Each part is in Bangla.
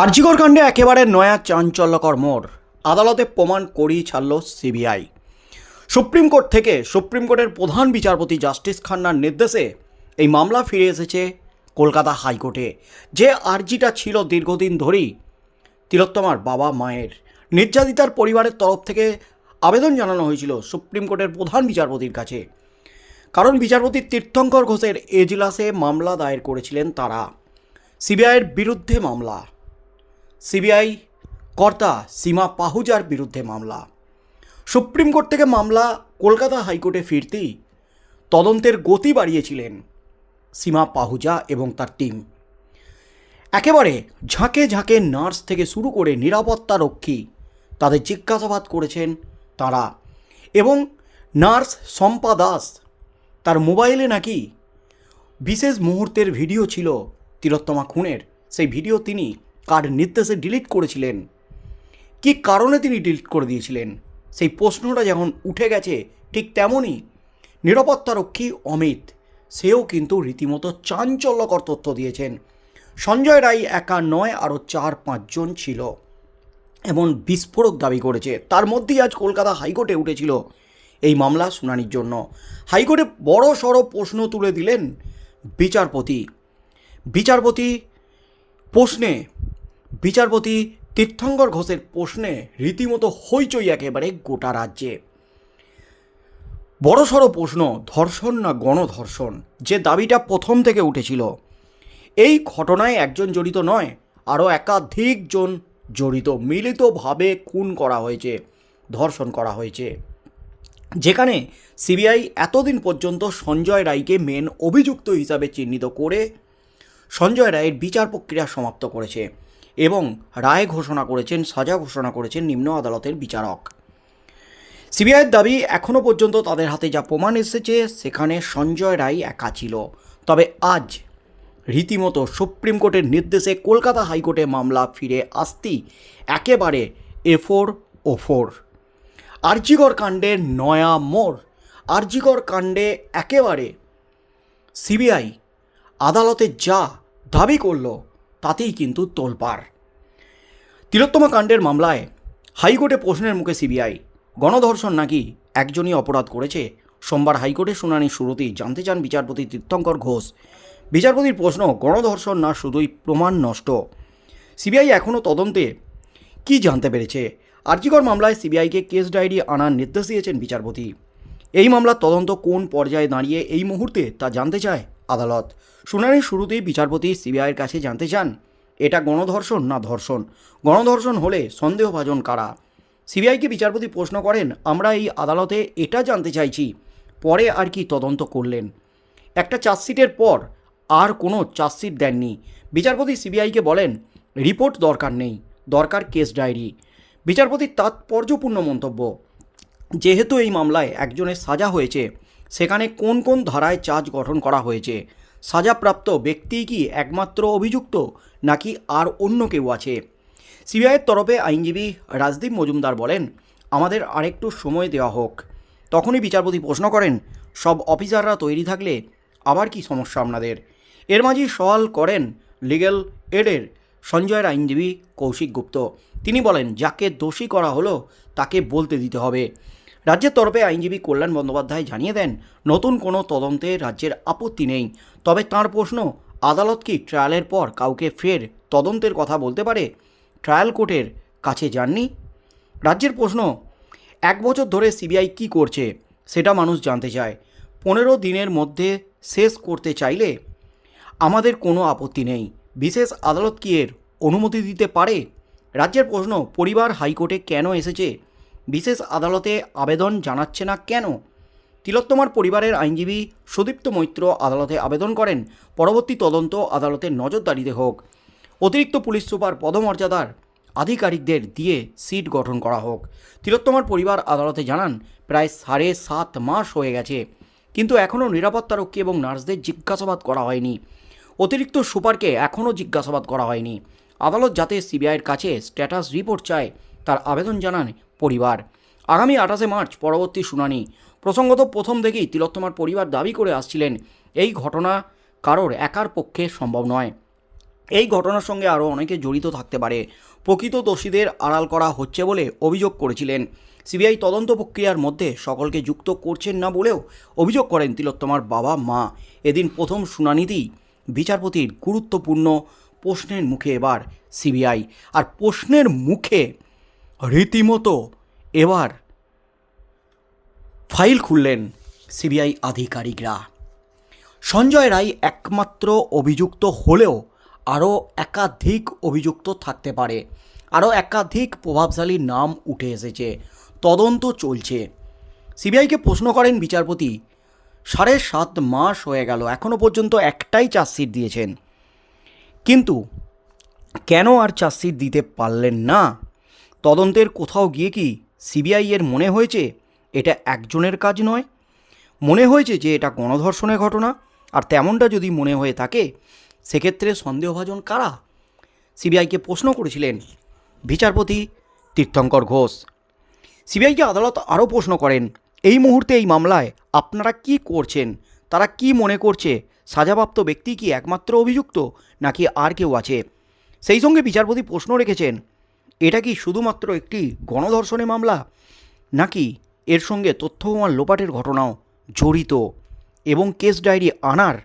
আরজিকর কাণ্ডে একেবারে নয়া চাঞ্চল্যকর মোড়। আদালতে প্রমাণ করিয়ে ছাড়ল সিবিআই। সুপ্রিম কোর্ট থেকে সুপ্রিম কোর্টের প্রধান বিচারপতি জাস্টিস খান্নার নির্দেশে এই মামলা ফিরে এসেছে কলকাতা হাইকোর্টে, যে আর্জিটা ছিল দীর্ঘদিন ধরেই তিলোত্তমার বাবা মায়ের। নির্যাতিতার পরিবারের তরফ থেকে আবেদন জানানো হয়েছিল সুপ্রিম কোর্টের প্রধান বিচারপতির কাছে। কারণ বিচারপতি তীর্থঙ্কর ঘোষের এজলাসে মামলা দায়ের করেছিলেন তারা। সিবিআইয়ের বিরুদ্ধে মামলা। সিবিআই কর্তা সীমা পাহুজার বিরুদ্ধে মামলা। সুপ্রিম কোর্ট থেকে মামলা কলকাতা হাইকোর্টে ফিরতেই তদন্তের গতি বাড়িয়েছিলেন সীমা পাহুজা এবং তার টিম। একেবারে ঝাঁকে ঝাঁকে নার্স থেকে শুরু করে নিরাপত্তা রক্ষী তাদের জিজ্ঞাসাবাদ করেছেন তারা এবং নার্স শম্পা দাস তার মোবাইলে নাকি বিশেষ মুহূর্তের ভিডিও ছিল তিলোত্তমা খুনের। সেই ভিডিও তিনি কার নির্দেশে ডিলিট করেছিলেন? কি কারণে তিনি ডিলিট করে দিয়েছিলেন? সেই প্রশ্নটা যখন উঠে গেছে, ঠিক তেমনই নিরাপত্তারক্ষী অমিত, সেও কিন্তু রীতিমতো চাঞ্চল্যকর তথ্য দিয়েছেন। সঞ্জয় রায় একা নয়, আরও চার পাঁচজন ছিল এমন বিস্ফোরক দাবি করেছে। তার মধ্যেই আজ কলকাতা হাইকোর্টে উঠেছিল এই মামলা শুনানির জন্য। হাইকোর্টে বড় সড় প্রশ্ন তুলে দিলেন বিচারপতি। বিচারপতি প্রশ্নে বিচারপতি তীর্থঙ্কর ঘোষের প্রশ্নে রীতিমতো হইচই একেবারে গোটা রাজ্যে। বড়সড় প্রশ্ন, ধর্ষণ না গণধর্ষণ? যে দাবিটা প্রথম থেকে উঠেছিল। এই ঘটনায় একজন জড়িত নয়, আরও একাধিকজন জড়িত। মিলিতভাবে খুন করা হয়েছে, ধর্ষণ করা হয়েছে। যেখানে সিবিআই এতদিন পর্যন্ত সঞ্জয় রায়কে মেন অভিযুক্ত হিসাবে চিহ্নিত করে সঞ্জয় রায়ের বিচার প্রক্রিয়া সমাপ্ত করেছে। এবং রায় ঘোষণা করেছেন, সাজা ঘোষণা করেছেন নিম্ন আদালতের বিচারক। সিবিআইয়ের দাবি এখনও পর্যন্ত তাদের হাতে যা প্রমাণ এসেছে, সেখানে সঞ্জয় রায় একা ছিল। তবে আজ রীতিমতো সুপ্রিম কোর্টের নির্দেশে কলকাতা হাইকোর্টে মামলা ফিরে আসতেই একেবারে এফোর ও ফোর। আরজিগর কাণ্ডের নয়া মোড়। আরজিগর কাণ্ডে একেবারে সিবিআই আদালতে যা দাবি করল তাতেই কিন্তু তোলপাড়। তিলোত্তমা কাণ্ডের মামলায় হাইকোর্টে প্রশ্নের মুখে সিবিআই, গণধর্ষণ নাকি একজনই অপরাধ করেছে? সোমবার হাইকোর্টের শুনানি শুরুতেই জানতে চান বিচারপতি তীর্থঙ্কর ঘোষ। বিচারপতির প্রশ্ন, গণধর্ষণ না শুধুই প্রমাণ নষ্ট? সিবিআই এখনও তদন্তে কি জানতে পেরেছে? আর্জিকর মামলায় সিবিআইকে কেস ডায়েরি আনার নির্দেশ দিয়েছেন বিচারপতি। এই মামলার তদন্ত কোন পর্যায়ে দাঁড়িয়ে এই মুহূর্তে তা জানতে চায় আদালত। শুনানির শুরুতেই বিচারপতি সিবিআইয়ের কাছে জানতে চান, এটা গণধর্ষণ না ধর্ষণ? গণধর্ষণ হলে সন্দেহভাজন কারা? সিবিআইকে বিচারপতি প্রশ্ন করেন, আমরা এই আদালতে এটা জানতে চাইছি, পরে আর কি তদন্ত করলেন? একটা চার্জশিটের পর আর কোনো চার্জশিট দেননি। বিচারপতি সিবিআইকে বলেন, রিপোর্ট দরকার নেই, দরকার কেস ডায়েরি। বিচারপতির তাৎপর্যপূর্ণ মন্তব্য, যেহেতু এই মামলায় একজনের সাজা হয়েছে সেখানে কোন কোন ধারায় চার্জ গঠন করা হয়েছে? সাজাপ্রাপ্ত ব্যক্তি কি একমাত্র অভিযুক্ত, নাকি আর অন্য কেউ আছে? সিবিআইয়ের তরফে আইনজীবী রাজদীপ মজুমদার বলেন, আমাদের আরেকটু সময় দেওয়া হোক। তখনই বিচারপতি প্রশ্ন করেন, সব অফিসাররা তৈরি থাকলে আবার কি সমস্যা আপনাদের? এর মাঝেই সওয়াল করেন লিগ্যাল এডের সঞ্জয়ের আইনজীবী কৌশিক গুপ্ত। তিনি বলেন, যাকে দোষী করা হলো, তাকে বলতে দিতে হবে। রাজ্যের তরফে আইনজীবী কল্যাণ বন্দ্যোপাধ্যায় জানিয়ে দেন, নতুন কোনো তদন্তে রাজ্যের আপত্তি নেই। তবে তাঁর প্রশ্ন, আদালত কি ট্রায়ালের পর কাউকে ফের তদন্তের কথা বলতে পারে? ট্রায়াল কোর্টের কাছে যাননি? রাজ্যের প্রশ্ন, এক বছর ধরে সিবিআই কি করছে? সেটা মানুষ জানতে চায়। পনেরো দিনের মধ্যে শেষ করতে চাইলে আমাদের কোনো আপত্তি নেই। বিশেষ আদালত কি এর অনুমতি দিতে পারে? রাজ্যের প্রশ্ন, পরিবার হাইকোর্টে কেন এসেছে? বিশেষ আদালতে আবেদন জানাচ্ছে না কেন? তিলোত্তমার পরিবারের আইনজীবী সুদীপ্ত মৈত্র আদালতে আবেদন করেন। পরবর্তী তদন্ত আদালতের নজরদারিতে হোক। অতিরিক্ত পুলিশ সুপার পদমর্যাদার আধিকারিকদের দিয়ে সিট গঠন করা হোক। তিলোত্তমার পরিবার আদালতে জানান, প্রায় সাড়ে সাত মাস হয়ে গেছে, কিন্তু এখনও নিরাপত্তারক্ষী এবং নার্সদের জিজ্ঞাসাবাদ করা হয়নি। অতিরিক্ত সুপারকে এখনও জিজ্ঞাসাবাদ করা হয়নি। আদালত যাতে সিবিআইয়ের কাছে স্ট্যাটাস রিপোর্ট চায় তার আবেদন জানান পরিবার। আগামী আঠাশে মার্চ পরবর্তী শুনানি। প্রসঙ্গত প্রথম থেকেই তিলোত্তমার পরিবার দাবি করে আসছিলেন, এই ঘটনা কারোর একার পক্ষে সম্ভব নয়। এই ঘটনার সঙ্গে আরও অনেকে জড়িত থাকতে পারে। প্রকৃত দোষীদের আড়াল করা হচ্ছে বলে অভিযোগ করেছিলেন। সিবিআই তদন্ত প্রক্রিয়ার মধ্যে সকলকে যুক্ত করছেন না বলেও অভিযোগ করেন তিলোত্তমার বাবা মা। এদিন প্রথম শুনানিতেই বিচারপতির গুরুত্বপূর্ণ প্রশ্নের মুখে এবার সিবিআই। আর প্রশ্নের মুখে রীতিমতো এবার ফাইল খুললেন সিবিআই আধিকারিকরা। সঞ্জয় রায় একমাত্র অভিযুক্ত হলেও আরও একাধিক অভিযুক্ত থাকতে পারে। আরও একাধিক প্রভাবশালী নাম উঠে এসেছে। তদন্ত চলছে। সিবিআইকে প্রশ্ন করেন বিচারপতি, সাড়ে সাত মাস হয়ে গেল এখনও পর্যন্ত একটাই চার্জশিট দিয়েছেন। কিন্তু কেন আর চার্জশিট দিতে পারলেন না? তদন্তের কোথাও গিয়ে কি সিবিআই এর মনে হয়েছে এটা একজনের কাজ নয়? মনে হয়েছে যে এটা গণধর্ষণের ঘটনা, আর তেমনটা যদি মনে হয়ে থাকে, সেক্ষেত্রে সন্দেহভাজন কারা? সিবিআইকে প্রশ্ন করেছিলেন বিচারপতি তীর্থঙ্কর ঘোষ। সিবিআইকে আদালত আরও প্রশ্ন করেন, এই মুহূর্তে এই মামলায় আপনারা কি করছেন? তারা কি মনে করছে? সাজাপ্রাপ্ত ব্যক্তি কি একমাত্র অভিযুক্ত নাকি আর কেউ আছে? সেই সঙ্গে বিচারপতি প্রশ্ন রেখেছেন এটা কি শুধুমাত্র একটি গণধর্ষণের মামলা? নাকি এর সঙ্গে তথ্য প্রমাণ লোপাটের ঘটনাও জড়িত? এবং কেস ডায়েরি আনার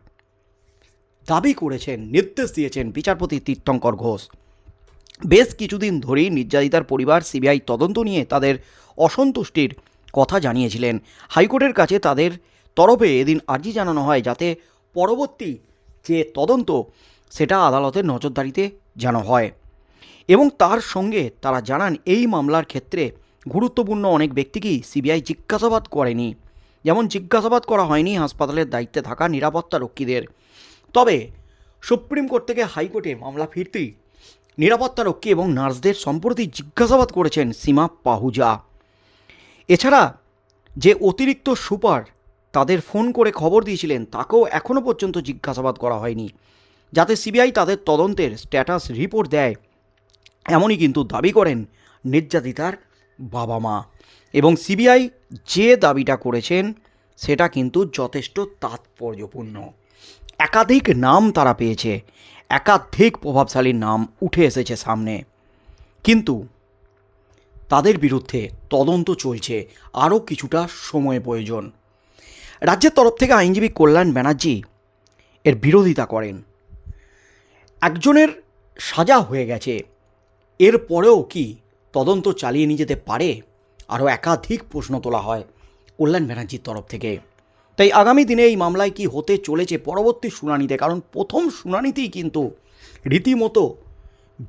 দাবি করেছেন, নির্দেশ দিয়েছেন বিচারপতি তীর্থঙ্কর ঘোষ। বেশ কিছুদিন ধরেই নির্যাতিতার পরিবার সিবিআই তদন্ত নিয়ে তাদের অসন্তুষ্টির কথা জানিয়েছিলেন। হাইকোর্টের কাছে তাদের তরফে এদিন আর্জি জানানো হয় যাতে পরবর্তী যে তদন্ত, সেটা আদালতের নজরদারিতে যেন হয়। এবং তার সঙ্গে তারা জানান, এই মামলার ক্ষেত্রে গুরুত্বপূর্ণ অনেক ব্যক্তিকেই সিবিআই জিজ্ঞাসাবাদ করেনি। যেমন জিজ্ঞাসাবাদ করা হয়নি হাসপাতালের দায়িত্বে থাকা নিরাপত্তা রক্ষীদের। তবে সুপ্রিম কোর্ট থেকে হাইকোর্টে মামলা ফিরতেই নিরাপত্তা রক্ষী এবং নার্সদের সম্প্রতি জিজ্ঞাসাবাদ করেছেন সীমা পাহুজা। এছাড়া যে অতিরিক্ত সুপার তাদের ফোন করে খবর দিয়েছিলেন, তাকেও এখনও পর্যন্ত জিজ্ঞাসাবাদ করা হয়নি। যাতে সিবিআই তাদের তদন্তের স্ট্যাটাস রিপোর্ট দেয়। এমনই কিন্তু দাবি করেন নির্যাতিতার বাবা মা এবং সিবিআই যে দাবিটা করেছেন, সেটা কিন্তু যথেষ্ট তাৎপর্যপূর্ণ। একাধিক নাম তারা পেয়েছে, একাধিক প্রভাবশালী নাম উঠে এসেছে সামনে। কিন্তু তাদের বিরুদ্ধে তদন্ত চলছে, আরও কিছুটা সময় প্রয়োজন। রাজ্যের তরফ থেকে আইনজীবী কল্যাণ ব্যানার্জি এর বিরোধিতা করেন। একজনের সাজা হয়ে গেছে এর পরেও কি তদন্ত চালিয়ে নিয়ে যেতে পারে? আরও একাধিক প্রশ্ন তোলা হয় কল্যাণ ব্যানার্জির তরফ থেকে। তাই আগামী দিনে এই মামলায় কি হতে চলেছে পরবর্তী শুনানিতে? কারণ প্রথম শুনানিতেই কিন্তু রীতিমতো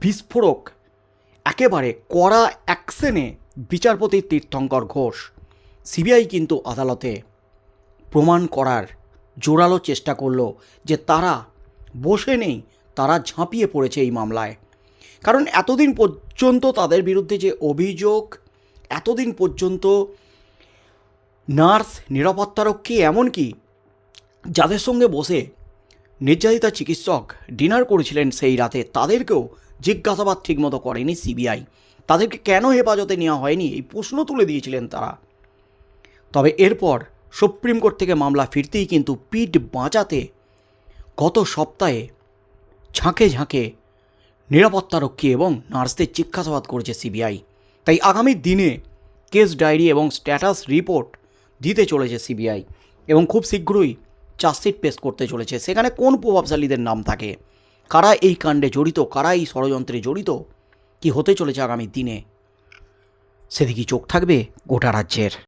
বিস্ফোরক, একেবারে কড়া অ্যাকশনে বিচারপতি তীর্থঙ্কর ঘোষ। সিবিআই কিন্তু আদালতে প্রমাণ করার জোরালো চেষ্টা করল যে তারা বসে নেই, তারা ঝাঁপিয়ে পড়েছে এই মামলায়। কারণ এতদিন পর্যন্ত তাদের বিরুদ্ধে যে অভিযোগ, এতদিন পর্যন্ত নার্স নিরাপত্তারক্ষী এমনকি যাদের সঙ্গে বসে নির্যাতিতা চিকিৎসক ডিনার করেছিলেন সেই রাতে তাদেরকেও জিজ্ঞাসাবাদ ঠিকমতো করেনি সিবিআই। তাদেরকে কেন হেফাজতে নেওয়া হয়নি এই প্রশ্ন তুলে দিয়েছিলেন তারা। তবে এরপর সুপ্রিম কোর্ট থেকে মামলা ফিরতেই কিন্তু পিঠ বাঁচাতে গত সপ্তাহে ঝাঁকে ঝাঁকে নিরাপত্তারক্ষী এবং নার্সদের জিজ্ঞাসাবাদ করেছে সিবিআই। তাই আগামী দিনে কেস ডায়েরি এবং স্ট্যাটাস রিপোর্ট দিতে চলেছে সিবিআই এবং খুব শীঘ্রই চার্জশিট পেশ করতে চলেছে। সেখানে কোন প্রভাবশালীদের নাম থাকে? কারা এই কাণ্ডে জড়িত? কারা এই ষড়যন্ত্রে জড়িত? কি হতে চলেছে আগামী দিনে? সেদিকে চোখ থাকবে গোটা রাজ্যের।